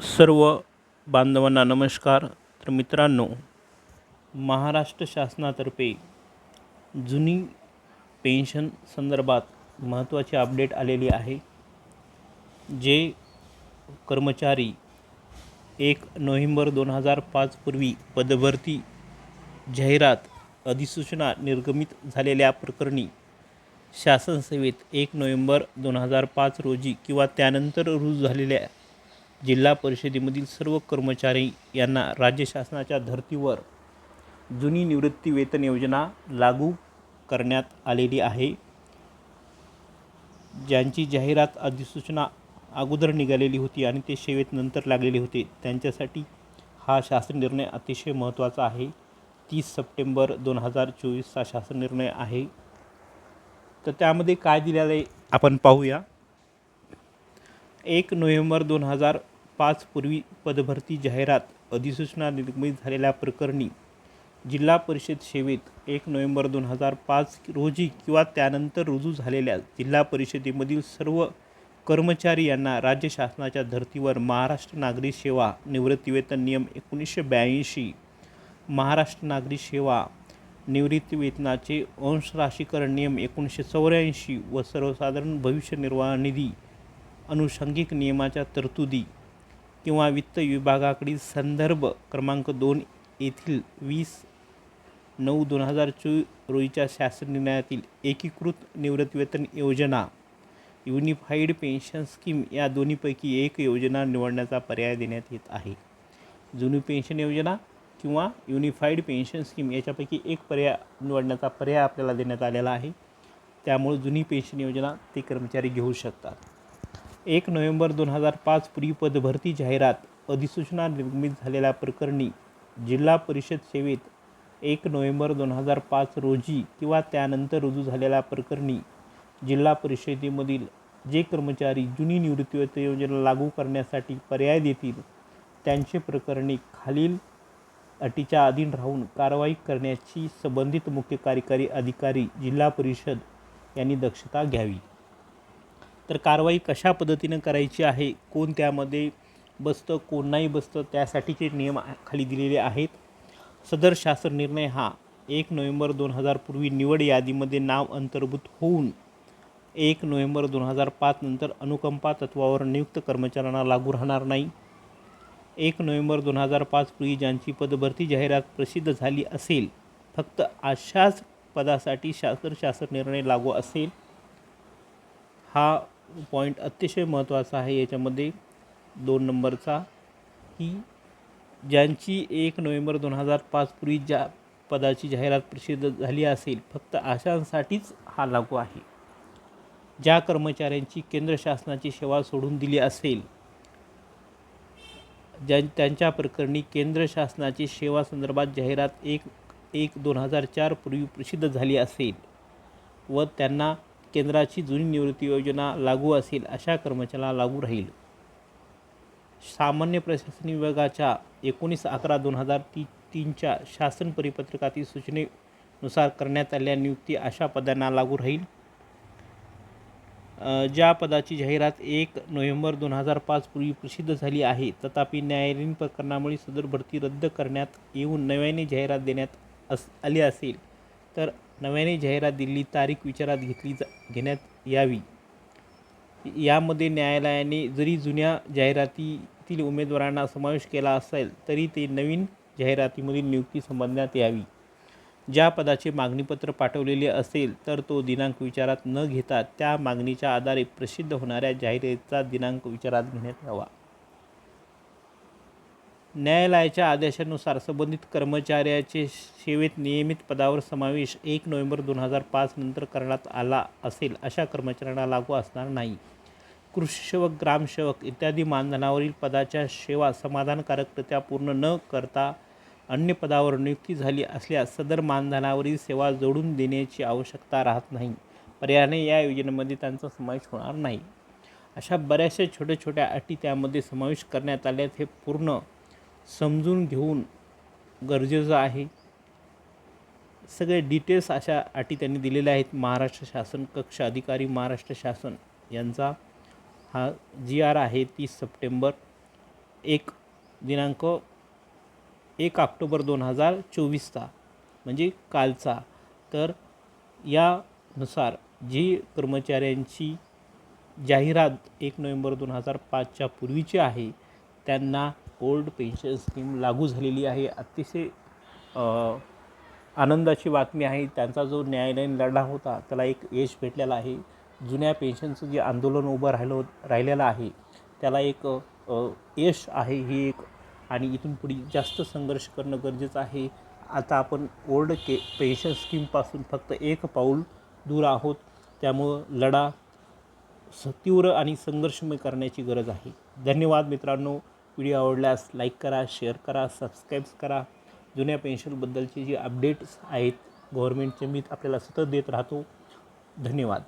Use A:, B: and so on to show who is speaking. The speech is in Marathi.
A: सर्व बांधवांना नमस्कार. तर मित्रांनो महाराष्ट्र शासनातर्फे जुनी पेन्शन संदर्भात महत्त्वाची अपडेट आलेली आहे जे कर्मचारी एक नोव्हेंबर दोन हजार पाचपूर्वी पदभरती जाहिरात अधिसूचना निर्गमित झालेल्या प्रकरणी शासनसेवेत एक नोव्हेंबर दोन हजार पाच रोजी किंवा त्यानंतर रुजू झालेल्या जिल्हा परिषदेमधील सर्व कर्मचारी यांना राज्य शासनाच्या धर्तीवर जुनी निवृत्ती वेतन योजना लागू करण्यात आलेली आहे. ज्यांची जाहिरात अधिसूचना अगोदर निघालेली होती आणि ते सेवेत नंतर लागलेले होते त्यांच्यासाठी हा शासन निर्णय अतिशय महत्त्वाचा आहे. तीस सप्टेंबर दोन हजार चोवीसचा शासन निर्णय आहे. तर त्यामध्ये काय दिलेलं आहे आपण पाहूया. एक नोव्हेंबर दोन हजार पाच पूर्वी पदभरती जाहिरात अधिसूचना निर्मित झालेल्या प्रकरणी जिल्हा परिषद सेवेत एक नोव्हेंबर दोन हजार पाच रोजी किंवा त्यानंतर रुजू झालेल्या जिल्हा परिषदेमधील सर्व कर्मचारी यांना राज्य शासनाच्या धर्तीवर महाराष्ट्र नागरी सेवा निवृत्तीवेतन नियम एकोणीसशे ब्याऐंशी महाराष्ट्र नागरी सेवा निवृत्तीवेतनाचे अंश राशीकरण नियम एकोणीसशे चौऱ्याऐंशी व सर्वसाधारण भविष्य निर्वाह निधी अनुषंगिक नियमाच्या तरतुदी किंवा वित्त विभागाकडील संदर्भ क्रमांक दोन येथील वीस नऊ दोन हजार चोवीस रोजीच्या शासन निर्णयातील एकीकृत निवृत्तीवेतन योजना युनिफाईड पेन्शन स्कीम या दोन्हीपैकी एक योजना निवडण्याचा पर्याय देण्यात येत आहे. जुनी पेन्शन योजना किंवा युनिफाईड पेन्शन स्कीम याच्यापैकी एक पर्याय निवडण्याचा पर्याय आपल्याला देण्यात आलेला आहे. त्यामुळे जुनी पेन्शन योजना ते कर्मचारी घेऊ शकतात. एक नोव्हेंबर दोन हजार पाच पूर्वी पदभरती जाहिरात अधिसूचना निर्गमित झालेल्या प्रकरणी जिल्हा परिषद सेवेत एक नोव्हेंबर दोन हजार पाच रोजी किंवा त्यानंतर रुजू झालेल्या प्रकरणी जिल्हा परिषदेमधील जे कर्मचारी जुनी निवृत्तीवेतन योजना लागू करण्यासाठी पर्याय देतील त्यांचे प्रकरणी खालील अटीच्या अधीन राहून कारवाई करण्याची संबंधित मुख्य कार्यकारी अधिकारी जिल्हा परिषद यांनी दक्षता घ्यावी. तर कारवाई कशा पद्धतीनं करायची आहे कोण त्यामध्ये बसतं कोण नाही बसतं त्यासाठीचे नियम खाली दिलेले आहेत. सदर शासन निर्णय हा एक नोव्हेंबर दोन हजार पूर्वी निवड यादीमध्ये नाव अंतर्भूत होऊन एक नोव्हेंबर दोन हजार पाच नंतर अनुकंपा तत्वावर नियुक्त कर्मचाऱ्यांना लागू राहणार नाही. एक नोव्हेंबर दोन हजार पाच पूर्वी ज्यांची पदभरती जाहिरात प्रसिद्ध झाली असेल फक्त अशाच पदासाठी शासन शासन निर्णय लागू असेल. हा पॉईंट अतिशय महत्त्वाचा आहे. याच्यामध्ये दोन नंबरचा की ज्यांची एक नोव्हेंबर दोन हजार पाच पूर्वी ज्या पदाची जाहिरात प्रसिद्ध झाली असेल फक्त अशांसाठीच हा लागू आहे. ज्या कर्मचाऱ्यांची केंद्र शासनाची सेवा सोडून दिली असेल ज्या त्यांच्या प्रकरणी केंद्र शासनाची सेवा संदर्भात जाहिरात एक एक दोन हजार चार पूर्वी प्रसिद्ध झाली असेल व त्यांना केंद्राची जुनी निवृत्ती योजना लागू असेल अशा कर्मचाऱ्याला लागू राहील. सामान्य प्रशासन विभागाच्या एकोणीस अकरा दोन हजार ती तीनच्या शासन परिपत्रकातील सूचनेनुसार करण्यात आलेल्या नियुक्ती अशा पदांना लागू राहील. ज्या पदाची जाहिरात एक नोव्हेंबर दोन हजार पाच पूर्वी प्रसिद्ध झाली आहे तथापि न्यायालयीन प्रकरणामुळे सदर भरती रद्द करण्यात येऊन नव्याने जाहिरात देण्यात अस आली असेल. तर नव्याने जाहिरात दिली तारीख विचारात घेतली जा घेण्यात यावी. यामध्ये न्यायालयाने जरी जुन्या जाहिरातीतील उमेदवारांना समावेश केला असेल तरी ते नवीन जाहिरातीमधील नियुक्ती संबंधण्यात यावी. ज्या पदाचे मागणीपत्र पाठवलेले असेल तर तो दिनांक विचारात न घेता त्या मागणीच्या आधारे प्रसिद्ध होणाऱ्या जाहिरातीचा दिनांक विचारात घेण्यात यावा. न्यायालयाच्या आदेशानुसार संबंधित कर्मचाऱ्याचे सेवेत नियमित पदावर समावेश एक नोव्हेंबर दोन हजार पाच नंतर करण्यात आला असेल अशा कर्मचाऱ्यांना लागू असणार नाही. कृषीसेवक ग्रामसेवक इत्यादी मानधनावरील पदाच्या सेवा समाधानकारकरित्या पूर्ण न करता अन्य पदावर नियुक्ती झाली असल्यास सदर मानधनावरील सेवा जोडून देण्याची आवश्यकता राहत नाही. पर्यायाने या योजनेमध्ये त्यांचा समावेश होणार नाही. अशा बऱ्याचशा छोट्या छोट्या अटी त्यामध्ये समावेश करण्यात आल्यात हे पूर्ण समजून घेऊन गरजेचं आहे. सगळे डिटेल्स अशा अटी त्यांनी दिलेल्या आहेत. महाराष्ट्र शासन कक्ष अधिकारी महाराष्ट्र शासन यांचा हा जी आर आहे तीस सप्टेंबर. एक दिनांक एक ऑक्टोबर दोन हजार चोवीसचा म्हणजे कालचा. तर यानुसार जी कर्मचाऱ्यांची जाहिरात एक नोव्हेंबर दोन हजार पाचच्या पूर्वीची आहे त्यांना ओल्ड पेन्शन स्कीम लागू झालेली आहे. अतिशय आनंदाची बातमी आहे. त्यांचा जो न्यायालयीन लढा होता त्याला एक यश भेटलेलं आहे. जुन्या पेन्शनचं जे आंदोलन उभं राहिलं राहिलेलं आहे त्याला एक यश आहे ही एक. आणि इथून पुढे जास्त संघर्ष करणं गरजेचं आहे. आता आपण ओल्ड के पेन्शन स्कीमपासून फक्त एक पाऊल दूर आहोत. त्यामुळं लढा तीव्र आणि संघर्षमय करण्याची गरज आहे. धन्यवाद मित्रांनो. व्हिडिओ आवडल्यास लाईक करा शेअर करा सबस्क्राईब्स करा. जुन्या पेन्शनबद्दलचे जे अपडेट्स आहेत गव्हर्मेंटचे मी आपल्याला सतत देत राहतो. धन्यवाद.